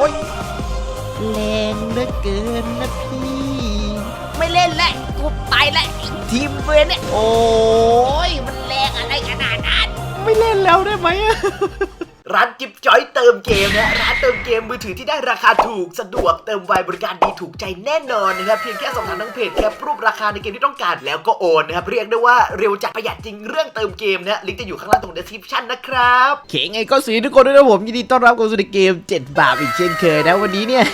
อ้ยแรงเหลือเกินนะพี่ ไม่เล่นแล้วกูไปแล้วไอ้ทีมเวรเนี่ย โอ้ยมันแรงอะไรขนาดนั้น ไม่เล่นแล้วได้ไหมอะ ร้านจิบจอยเติมเกมนะร้านเติมเกมมือถือที่ได้ราคาถูกสะดวกเติมไวบริการดีถูกใจแน่นอนนะครับเพียงแค่สอบถามทางเพจแค่รูปราคาในเกมที่ต้องการแล้วก็โอนนะครับเรียกได้ว่าเร็วจัดประหยัดจริงเรื่องเติมเกมนะลิงก์จะอยู่ข้างล่างตรง description นะครับเขงไงก็สวีทุกคนด้วยนะผมยินดีต้อนรับเข้าสู่ในเกม 7 บาทอีกเช่นเคยนะวันนี้เนี่ย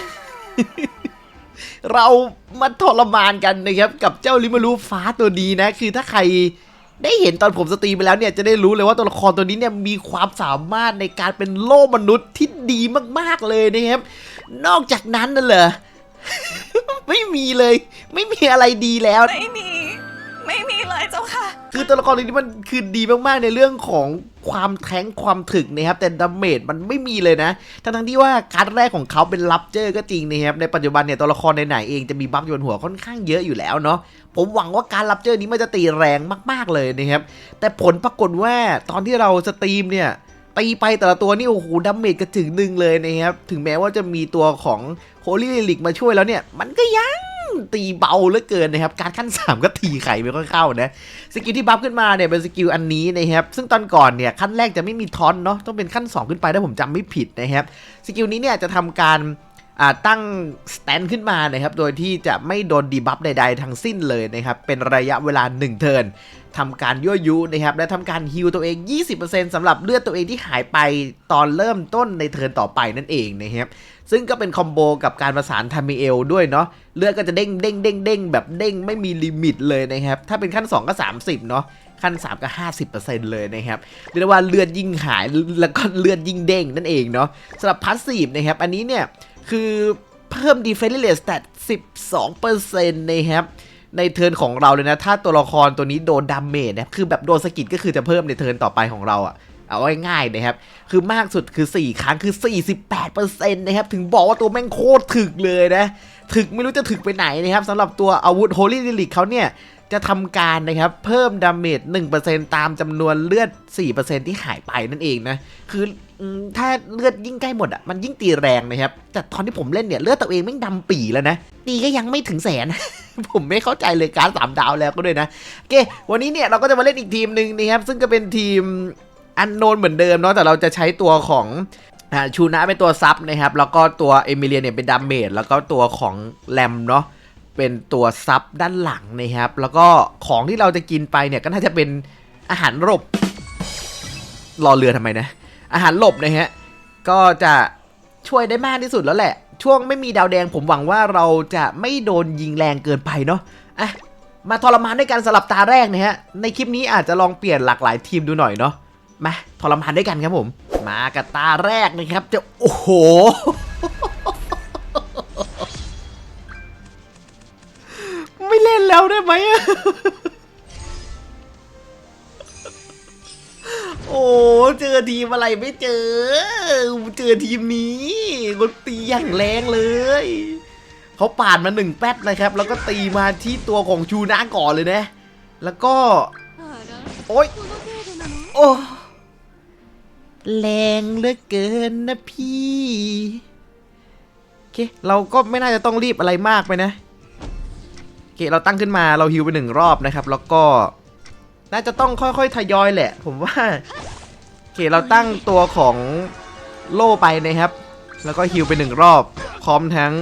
เรามาทรมานกันนะครับกับเจ้าลิมารูฟ้าตัวนี้นะ คือถ้าใคร ได้เห็นตอนผมสตรีมไปแล้วเนี่ยจะได้รู้เลยว่าตัวละครตัวนี้เนี่ยมีความสามารถในการเป็นโลกมนุษย์ที่ดีมากๆเลยนะครับ นอกจากนั้นน่ะเหรอ ไม่มีเลย ไม่มีอะไรดีแล้ว ไม่มี ไม่มีเลยเจ้าค่ะ คือตัวละครนี้มันคือดีมากๆในเรื่องของความแท้งความถึกนะครับ แต่ดาเมจมันไม่มีเลยนะ ทั้งทั้งที่ว่าการดแรกของเขาเป็นลับเจอร์ก็จริงนะครับ ในปัจจุบันเนี่ยตัวละครไหนๆเองจะมีบัฟโยนหัวค่อนข้างเยอะอยู่แล้วเนาะ ผมหวังว่าการลับเจอร์นี้มันจะตีแรงมากๆเลยนะครับ แต่ผลปรากฏว่าตอนที่เราสตรีมเนี่ยตีไปแต่ละตัวนี่โอ้โหดาเมจกระถึงหนึ่งเลยนะครับ ถึงแม้ว่าจะมีตัวของโฮลี่ลิกมาช่วยแล้วเนี่ย มันก็ยัง ตีเบาเหลือเกินนะครับ การขั้น 3 ก็ตีไข่ไม่ค่อยเข้านะสกิลที่บัฟขึ้นมาเนี่ยเป็นสกิลอันนี้นะครับ ซึ่งตอนก่อนเนี่ยขั้นแรกจะไม่มีทอนเนาะต้องเป็นขั้น 2 ขึ้นไปถ้าผมจำไม่ผิดนะครับสกิลนี้เนี่ยจะทำการตั้งสแตนขึ้นมานะครับ โดยที่จะไม่โดนดีบัฟใด ๆ ทั้งสิ้นเลยนะครับ เป็นระยะเวลา 1 เทิร์นทำการยั่วยุนะครับ และทำการฮิลตัวเอง 20%สำหรับเลือดตัวเองที่หายไปตอนเริ่มต้นในเทิร์นต่อไปนั่นเองนะครับ ซึ่งก็เป็นคอมโบกับการประสานทามิเอลด้วยเนาะเลือดก็จะเด้งเด้งเด้งเด้งแบบเด้งไม่มีลิมิตเลยนะครับ ถ้าเป็นขั้น 2 ก็ 30 เนาะขั้น 3 ก็ 50%เลยนะครับเรียกว่าเลือดยิ่งหายแล้วก็เลือดยิ่งเด้งนั่นเองเนาะสำหรับพาสซีฟนะครับ อันนี้เนี่ยคือเพิ่ม defense rate stat 12%นะครับในเทิร์นของเราเลยนะ ถ้าตัวละครตัวนี้โดนดาเมจนะคือแบบโดนสกิดก็คือจะเพิ่มในเทิร์นต่อไปของเราอะ เอาไว้ง่ายๆนะครับ คือมากสุดคือ 4 ครั้งคือ 48%นะครับ ถึงบอกว่าตัวแม่งโคตรถึกเลยนะ ถึกไม่รู้จะถึกไปไหนนะครับสำหรับตัวอาวุธ Holy Relic เขาเนี่ย จะทำการนะครับ เพิ่มดาเมจ 1%ตามจำนวนเลือด 4%ที่หายไปนั่นเองนะ คือถ้าเลือดยิ่งใกล้หมดอะมันยิ่งตีแรงนะครับ แต่ตอนที่ผมเล่นเนี่ยเลือดตัวเองแม่ดำปีแล้วนะ ตีก็ยังไม่ถึงแสน ผมไม่เข้าใจเลยการสามดาวแล้วก็ด้วยนะโอเควันนี้เนี่ยเราก็จะมาเล่นอีกทีมหนึ่งนะครับซึ่งก็เป็นทีม อันโนนเหมือนเดิมเนาะแต่เราจะใช้ตัวของอชูนะเป็นตัวซับนะครับ แล้วก็ตัวเอมิเลียเนี่ยเป็นดาเมจแล้วก็ตัวของแรมเนาะเป็นตัวซับด้านหลังนะครับ แล้วก็ของที่เราจะกินไปเนี่ยก็น่าจะเป็นอาหารหลบรอเรือทำไมนะ อาหารหลบนะฮะก็จะช่วยได้มากที่สุดแล้วแหละ ช่วงไม่มีดาวแดงผมหวังว่าเราจะไม่โดนยิงแรงเกินไปเนาะอะมาทรมานด้วยกันสลับตาแรกนะฮะในคลิปนี้อาจจะลองเปลี่ยนหลากหลายทีมดูหน่อยเนาะ มาทรมานด้วยกันครับผม มากับตาแรกนะครับ จะโอ้โห ไม่เล่นแล้วได้ไหมอะโอ้เจอทีมอะไรไม่เจอ เจอทีมนี้ก็ตีอย่างแรงเลยเขาปาดมาหนึ่งแป๊ดนะครับ แล้วก็ตีมาที่ตัวของชูนะก่อนเลยนะ แล้วก็ โอ๊ยโอ้ แรงเหลือเกินนะพี่โอเคเราก็ไม่น่าจะต้องรีบอะไรมากไปนะโอเคเราตั้งขึ้นมาเราฮิวไปหนึ่งรอบนะครับ แล้วก็น่าจะต้องค่อยๆทยอยแหละ ผมว่าโอเคเราตั้งตัวของโล่ไปนะครับ แล้วก็ฮิวไปหนึ่งรอบพร้อมทั้ง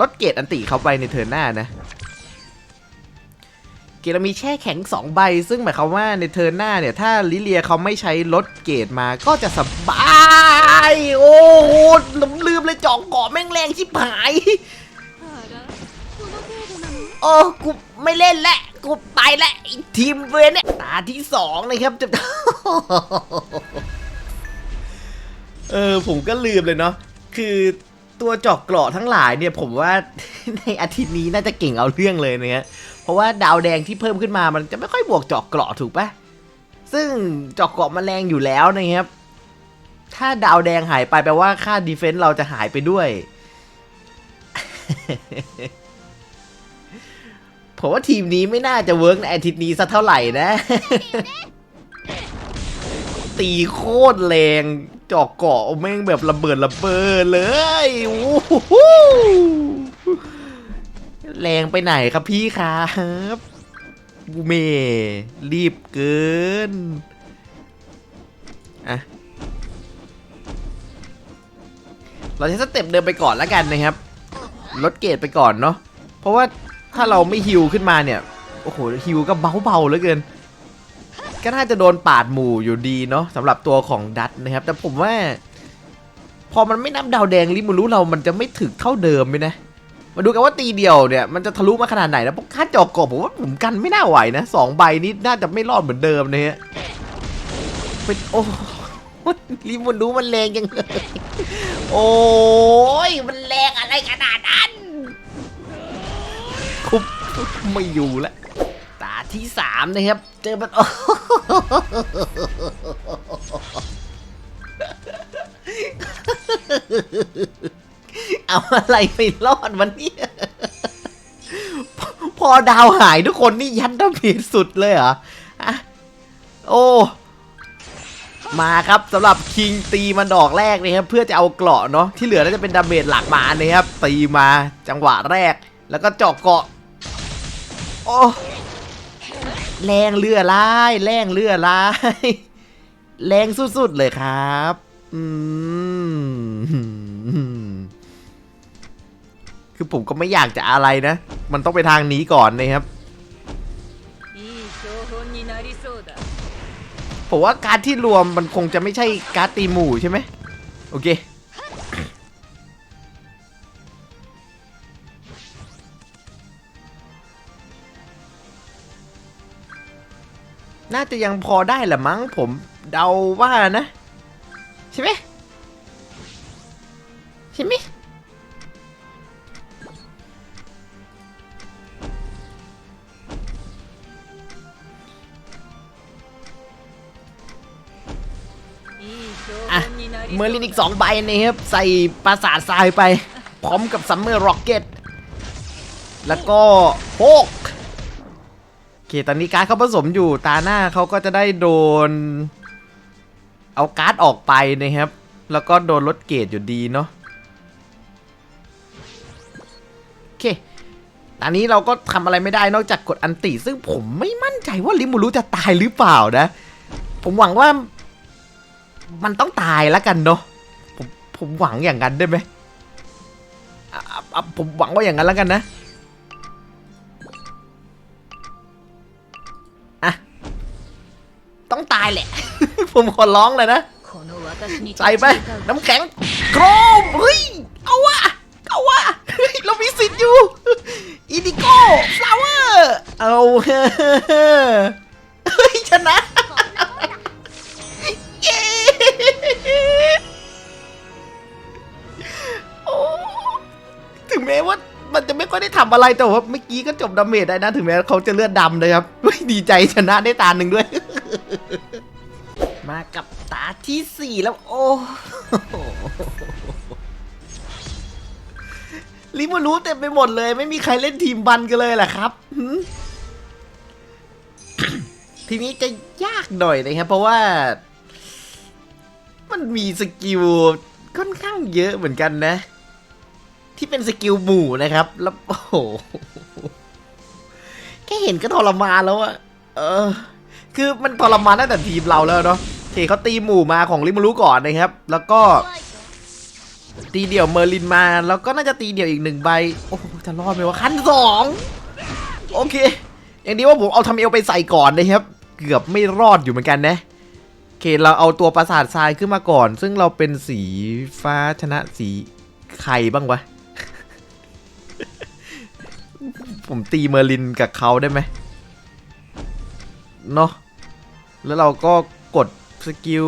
ลดเกรดอันติเขาไปในเทิร์นหน้านะ เกรดเรมีแช่แข็ง 2 ใบ ซึ่งหมายความว่าในเทิร์นหน้าเนี่ย ถ้าลิเลียเขาไม่ใช้ลดเกรดมาก็จะสบาย โอ้โหลืมเลยจอกเกาะแม่งแรงชิบหาย โอ้กูไม่เล่นแล้วกูไปแล้วทีมเวรเนี่ยตาที่สองเลยครับจะเออผมก็ลืมเลยเนาะคือตัวจอกเกราะทั้งหลายเนี่ยผมว่าในอาทิตย์นี้น่าจะเก่งเอาเรื่องเลยนะฮะ เพราะว่าดาวแดงที่เพิ่มขึ้นมามันจะไม่ค่อยบวกเจอกเกราะถูกปะซึ่งเจอกเกราะมันแรงอยู่แล้วนะครับ ถ้าดาวแดงหายไปแปลว่าค่าดีเฟนซ์เราจะหายไปด้วย ผมว่าทีมนี้ไม่น่าจะเวิร์กในอาทิตย์นี้สักเท่าไหร่นะ ตีโคตรแรงจอกเกาะแม่งแบบระเบิดระเบิดเลย โอ้โห แรงไปไหนครับพี่ครับบูเมรีบเกินอะเราใช้สเต็ปเดินไปก่อนแล้วกันนะครับ ลดเกรดไปก่อนเนาะ เพราะว่าถ้าเราไม่ฮิวขึ้นมาเนี่ย โอ้โหฮิวก็เบาๆเหลือเกิน ก็น่าจะโดนปาดหมู่อยู่ดีเนาะสำหรับตัวของดัตนะครับ แต่ผมว่า พอมันไม่นับดาวแดงลิมูรู้เรามันจะไม่ถึกเท่าเดิมไหมนะ มาดูกันว่าตีเดียวเนี่ยมันจะทะลุมาขนาดไหนนะพราะค่าจอกกบผมว่าผมกันไม่น่าไหวนะสองใบนี้น่าจะไม่รอดเหมือนเดิมนะฮะเป็นโอ้ลิมูรู้มันแรงยังเลยโอ้ยมันแรงอะไรขนาดนั้นคุบไม่อยู่แล้วตาที่สามนะครับ เจอมันโอ้ เอาอะไรไปรอดวันนี้ พอดาวหายทุกคนนี่ยันดาเมจสุดเลยเหรออะโอ้ มาครับสำหรับคิงตีมันดอกแรกนะครับเพื่อจะเอาเกราะเนาะที่เหลือน่าจะเป็นดาเมจหลักมานะครับตีมาจังหวะแรก แล้วก็เจาะเกาะ โอ้แรงเรือลายแรงเรือลายแรงสุดๆเลยครับ อืม คือผมก็ไม่อยากจะอะไรนะ มันต้องไปทางนี้ก่อนนะครับ ผมว่าการที่รวมมันคงจะไม่ใช่การตีหมู่ใช่ไหมโอเคน่าจะยังพอได้แหละมั้งผมเดาว่านะ ใช่ไหมใช่ไหม เมอร์ลินอีกสองใบนะครับ ใส่ปราสาททรายไป พร้อมกับซัมเมอร์ร็อกเก็ต แล้วก็โฮกโอเคตอนนี้การ์ดเขาผสมอยู่ตาหน้าเขาก็จะได้โดน เอาการ์ดออกไปนะครับ แล้วก็โดนลดเกรดอยู่ดีเนาะโอเคตอนนี้เราก็ทำอะไรไม่ได้นอกจากกดอันติ ซึ่งผมไม่มั่นใจว่าลิมูรุจะตายหรือเปล่านะ ผมหวังว่า มันต้องตายแล้วกันเนาะผมผมหวังอย่างนั้นได้ไหมผมหวังว่าอย่างนั้นแล้วกันนะอะต้องตายแหละ ผมขอร้องเลยนะใส่ไปน้ำแข็งโครมเฮ้ยเอาวะเอาวะเรามีสิทธิ์อยู่อิดิโก้ฟลาวเวอร์เอาเฮ้ยชนะ แม้ว่ามันจะไม่ค่อยได้ทำอะไรแต่ว่าเมื่อกี้ก็จบดาเมจได้นะ ถึงแม้เขาจะเลือดดำเลยครับดีใจชนะได้ตาหนึ่งด้วย มากับตาที่สี่แล้วโอ้ลิมูรู้เต็มไปหมดเลย ไม่มีใครเล่นทีมบันกันเลยแหละครับ ทีนี้จะยากหน่อยนะครับ เพราะว่า มันมีสกิลค่อนข้างเยอะเหมือนกันนะ ที่เป็นสกิลหมู่นะครับ แล้วโอ้โหแค่เห็นก็ทรมานแล้วอะเออ คือมันทรมานตั้งแต่ทีมเราแล้วเนาะโอเคเขาตีหมู่มาของลิมูรุก่อนนะครับ แล้วก็ตีเดี่ยวเมอร์ลินมา แล้วก็น่าจะตีเดี่ยวอีกหนึ่งใบ โอ้จะรอดไหมวะขั้นสองโอเค อย่างนี้ว่าผมเอาทำเอลไปใส่ก่อนนะครับ เกือบไม่รอดอยู่เหมือนกันนะโอเคเราเอาตัวปราสาททรายขึ้นมาก่อน ซึ่งเราเป็นสีฟ้าชนะสีใครบ้างวะ ผมตีเมอร์ลินกับเขาได้ไหมเนาะแล้วเราก็กดสกิล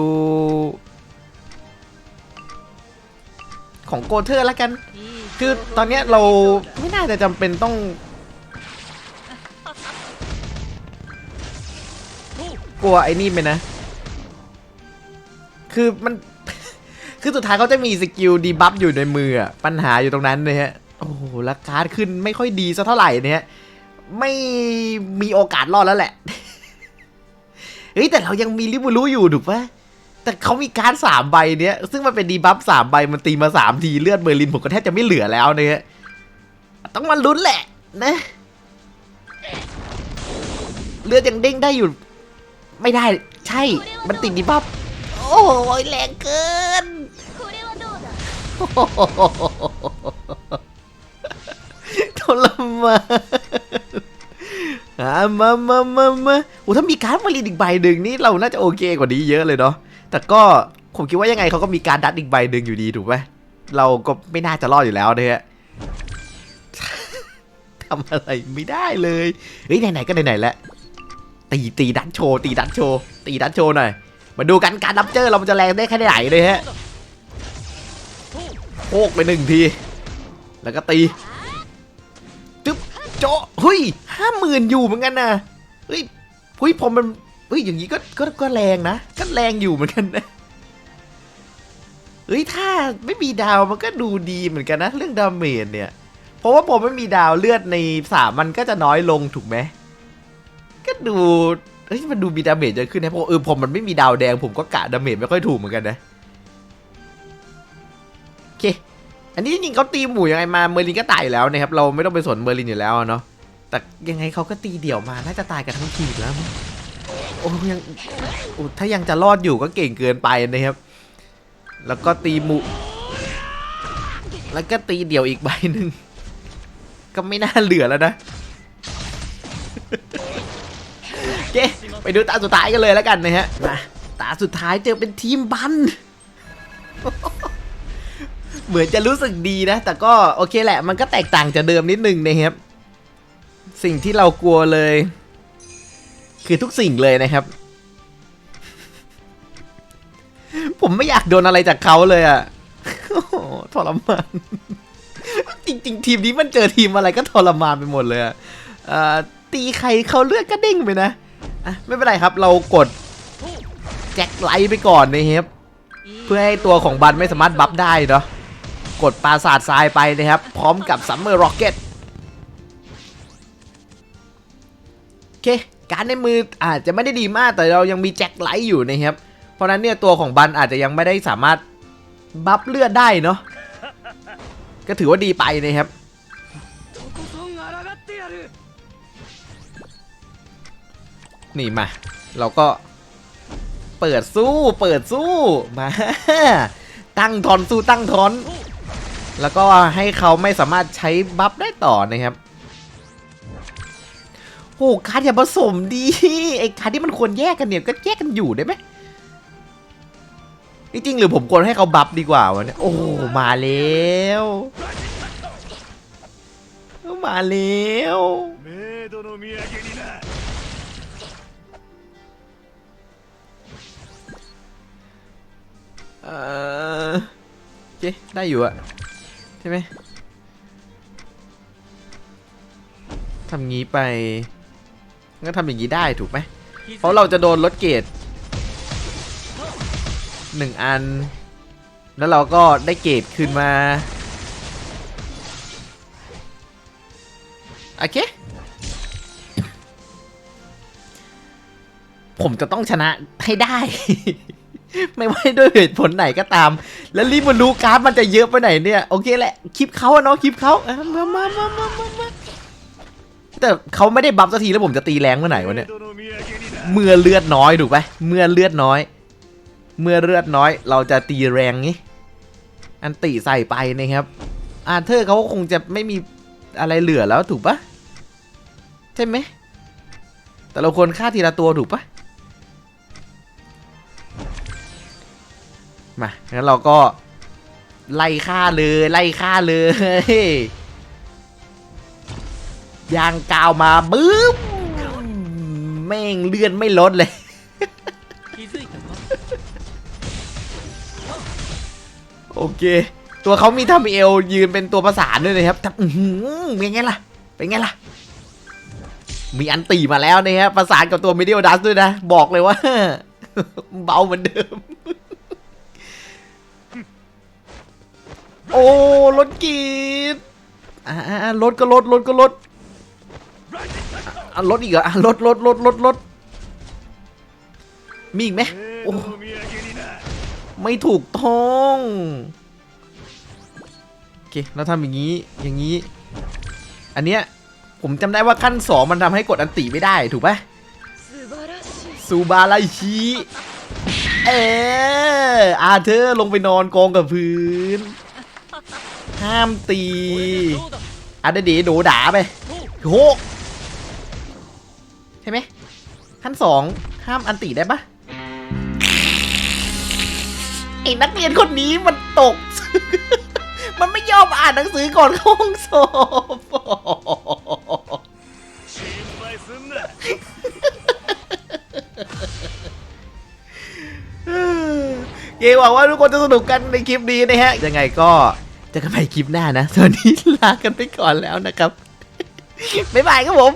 ของโกเทอร์แล้วกัน คือตอนนี้เราไม่น่าจะจำเป็นต้อง กลัวไอ้นี่ไปนะ คือมัน คือสุดท้ายเขาจะมีสกิลดีบัฟอยู่ในมือปัญหาอยู่ตรงนั้นเลยฮะ โอ้โหราคาขึ้นไม่ค่อยดีซะเท่าไหร่เนี่ยไม่มีโอกาสรอดแล้วแหละ เฮ้แต่เรายังมีริบูรู้อยู่ถูกปะแต่เขามีการสามใบเนี้ย ซึ่งมันเป็นดีบัฟสามใบมันตีมาสามทีเลือดเบอร์ลินผมก็แทบจะไม่เหลือแล้วเนี่ยต้องมาลุ้นแหละ นะ เลือดยังเด้งได้อยู่ ไม่ได้ ใช่ มันติดดีบัฟโอ้ยแรงเกิน รมานอะมามามามาโอ้ถ้ามีการ์ดมารีนอีกใบหนึ่งนี่เราน่าจะโอเคกว่านี้เยอะเลยเนาะ แต่ก็ผมคิดว่ายังไงเขาก็มีการดดัดอีกใบหนึ่งอยู่ดีถูกไหมเราก็ไม่น่าจะรอดอยู่แล้วเนี่ยทำอะไรไม่ได้เลย เฮ้ยไหนๆก็ไหนๆแล้วตีตีดันโชว์ตีดันโชว์ตีดันโชว์หน่อย มาดูกันการดับเจอร์เราจะแรงได้แค่ไหนเลยฮะโคกไปหนึ่งที แล้วก็ตี โจะเฮ้ยห้าหมื่นอยู่เหมือนกันนะเฮ้ยเฮ้ยผมมันเฮ้ยอย่างนี้ก็ก็ก็แรงนะก็แรงอยู่เหมือนกันนะเฮ้ยถ้าไม่มีดาวมันก็ดูดีเหมือนกันนะ เรื่องดาเมจเนี่ย เพราะว่าผมไม่มีดาวเลือดในสามมันก็จะน้อยลงถูกไหมก็ดูเฮ้ยมันดูมีดาเมจเยอะขึ้นนะเพราะเออผมมันไม่มีดาวแดงผมก็กะดาเมจไม่ค่อยถูกเหมือนกันนะ อันนี้จริงๆเขาตีหมู่ยังไงมาเมอร์ลินก็ตายอยู่แล้วนะครับเราไม่ต้องไปสนเมอร์ลินอยู่แล้วเนาะแต่ยังไงเขาก็ตีเดี่ยวมาน่าจะตายกันทั้งทีมแล้วโอ้ยังโอ้ถ้ายังจะรอดอยู่ก็เก่งเกินไปนะครับ แล้วก็ตีหมู่แล้วก็ตีเดี่ยวอีกใบหนึ่งก็ไม่น่าเหลือแล้วนะโอเคไปดูตาสุดท้ายกันเลยแล้วกันนะฮะมาตาสุดท้ายเจอเป็นทีมบัน เหมือนจะรู้สึกดีนะ แต่ก็โอเคแหละ มันก็แตกต่างจากเดิมนิดนึงนะครับ สิ่งที่เรากลัวเลย คือทุกสิ่งเลยนะครับ ผมไม่อยากโดนอะไรจากเขาเลยอะ่ะทรมาน จริง ๆ ทีมนี้มันเจอทีมอะไรก็ทรมานไปหมดเลยอะเอ่อตีใครเขาเลือดก็เด้งไปนะอะไม่เป็นไรครับ เรากดแจ็คไลท์ไปก่อนนะครับเพื่อให้ตัวของบันไม่สามารถบัฟได้เนาะ กดปราสาททรายไปนะครับ พร้อมกับซัมเมอร์ร็อกเก็ตโอเค การในมืออาจจะไม่ได้ดีมากแต่เรายังมีแจ็คไลท์อยู่นะครับ เพราะนั้นเนี่ยตัวของบันอาจจะยังไม่ได้สามารถบัฟเลือดได้เนาะก็ถือว่าดีไปนะครับนี่มา เราก็เปิดสู้ เปิดสู้ มา ตั้งทอนสู้ตั้งทอน แล้วก็ให้เขาไม่สามารถใช้บัฟได้ต่อนะครับโอ้การ์ดอย่าผสมดีไอ้คาร์ดที่มันควรแยกกันเนี่ยก็แยกกันอยู่ได้ไหมจริงหรือผมควรให้เขาบัฟดีกว่าวะเนี่ยโอ้มาแล้วมาแล้วเออเจ๊ได้อยู่อะ ช่ไหมทำงี้ไปงั้นทำอย่างนี้ได้ถูกไหมเพราะเราจะโดนลดเกรดหนึ่งอัน แล้วเราก็ได้เกรดคืนมาโอเคผมจะต้องชนะให้ได้ ไม่ว่าด้วยเหตุผลไหนก็ตาม แล้วรีบมาดูการ์ดมันจะเยอะไปไหนเนี่ยโอเคแหละคลิปเขาอะเนาะคลิปเขาเมามามามามาแต่เขาไม่ได้บัฟสักทีแล้วผมจะตีแรงเมื่อไหร่วะเนี่ยเมื่อเลือดน้อยถูกไหมเมื่อเลือดน้อย เมื่อเลือดน้อย เราจะตีแรงงี้ อันตีใส่ไปนะครับ อาเธอร์เขาคงจะไม่มีอะไรเหลือแล้วถูกปะใช่ไหมแต่เราควรฆ่าทีละตัวถูกปะ มางั้นเราก็ไล่ฆ่าเลยไล่ฆ่าเลยยางกาวมาบึ้มแม่งเลื่อนไม่ลดเลย โอเค ตัวเขามีทำเอลยืนเป็นตัวประสานด้วยนะครับทำเป็นไงล่ะ เป็นไงล่ะ มีอันตีมาแล้วนะครับประสานกับตัวมิเดียดัสด้วยนะ บอกเลยว่า เบาเหมือนเดิม โอ้รถกีดอ่ารถก็รถรถก็รถอะรถอีกเหรออะรถรถรถรถรถมีอีกไหมโอ้ไม่ถูกต้องโอเคแล้วทำอย่างนี้อย่างนี้ อันเนี้ยผมจำได้ว่าขั้นสองมันทำให้กดอันติไม่ได้ถูกปะซูบาราชิเอออาเธอลงไปนอนกองกับพื้น ห้ามตีอันเดดีดูด่าไปโหใช่ไหมขั้นสองห้ามอันตีได้ปะไอ้นักเรียนคนนี้มันตก มันไม่ยอมอ่านหนังสือก่อนข้ห้องสอบเกย่หวังว่าทุกคนจะสนุกกันในคลิปนี้นะฮะ ยังไงก็ เจะกันใหม่คลิปหน้านะ ส่วนนี้ลากันไปก่อนแล้วนะครับ บ๊ายบายครับผม